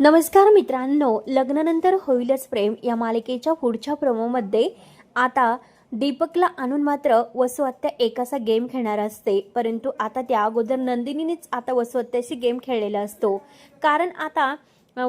नमस्कार मित्रांनो लग्नानंतर होईलच प्रेम या मालिकेच्या पुढच्या प्रोमोमध्ये आता दीपकला आणून मात्र वसुहत्या एकाचा गेम खेळणार असते परंतु आता त्या अगोदर नंदिनीनेच आता वसुहत्याशी गेम खेळलेला असतो. कारण आता अ,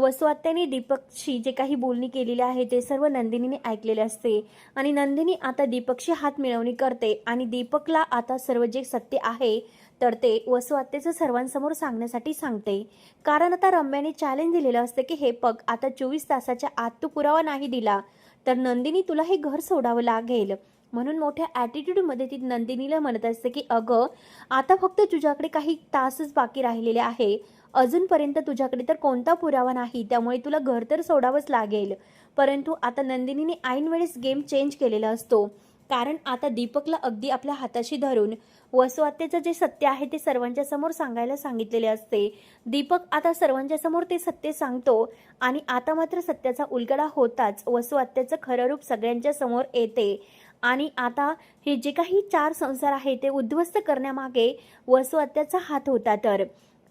दीपकशी जे काही बोलणी केलेली आहे ते सर्व नंदिनीने ऐकलेले असते. आणि नंदिनी आता दीपकशी हात मिळवणी करते आणि दीपकला आता सर्व जे सत्य आहे तर ते वसुआत्याचं सर्वांसमोर सांगण्यासाठी सांगते. कारण आता रम्याने चॅलेंज दिलेलं असतं की हे पग आता चोवीस तासाच्या आत तू पुरावा नाही दिला तर नंदिनी तुला हे घर सोडावं लागेल. म्हणून मोठ्या ॲटिट्यूडमध्ये ती नंदिनीला म्हणत असते की अगं आता फक्त तुझ्याकडे काही तासच बाकी राहिलेले आहे. अजूनपर्यंत तुझ्याकडे तर कोणता पुरावा नाही त्यामुळे तुला घर तर सोडावंच लागेल. परंतु आता नंदिनीने ऐनवेळेस गेम चेंज केलेला असतो. कारण आता दीपकला अगदी आपल्या हाताशी धरून वसुआत्याचं जे सत्य आहे ते सर्वांच्या समोर सांगायला सांगितलेले असते. दीपक आता सर्वांच्या समोर ते सत्य सांगतो आणि आता मात्र सत्याचा उलगडा होताच वसुआत्याचं खरं रूप सगळ्यांच्या समोर येते. आणि आता हे जे काही चार संसार आहे ते उद्ध्वस्त करण्यामागे वसुआत्याचा हात होता तर.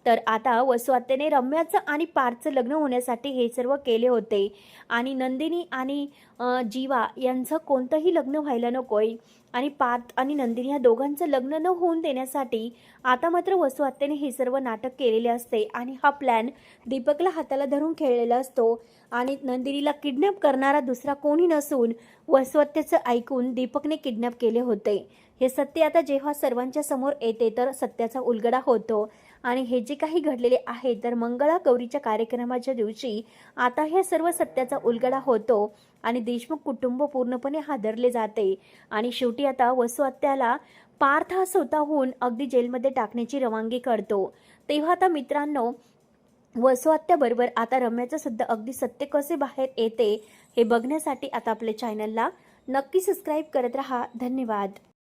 तर आता वसुहत्येने रम्याचं आणि पारचं लग्न होण्यासाठी हे सर्व केले होते. आणि नंदिनी आणि जीवा यांचं कोणतंही लग्न व्हायला नकोय. आणि पार्थ आणि नंदिनी या दोघांचं लग्न न होऊन देण्यासाठी आता मात्र वसुहत्येने हे सर्व नाटक केलेले असते आणि हा प्लॅन दीपकला हाताला धरून खेळलेला असतो. आणि नंदिनीला किडनॅप करणारा दुसरा कोणी नसून वसुहत्येचं ऐकून दीपकने किडनॅप केले होते. हे सत्य आता जेव्हा सर्वांच्या समोर येते तर सत्याचा उलगडा होतो. आणि हे जे काही घडलेले आहे तर मंगळा गौरीच्या कार्यक्रमाच्या दिवशी आता ह्या सर्व सत्याचा उलगडा होतो. आणि देशमुख कुटुंब पूर्णपणे हादरले जाते. आणि शेवटी आता वसुहत्याला पार्थ हा स्वतःहून अगदी जेलमध्ये टाकण्याची रवानगी करतो. तेव्हा आता मित्रांनो वसुहत्याबरोबर आता रम्याचं सुद्धा अगदी सत्य कसे बाहेर येते हे बघण्यासाठी आता आपल्या चॅनलला नक्की सबस्क्राईब करत रहा. धन्यवाद.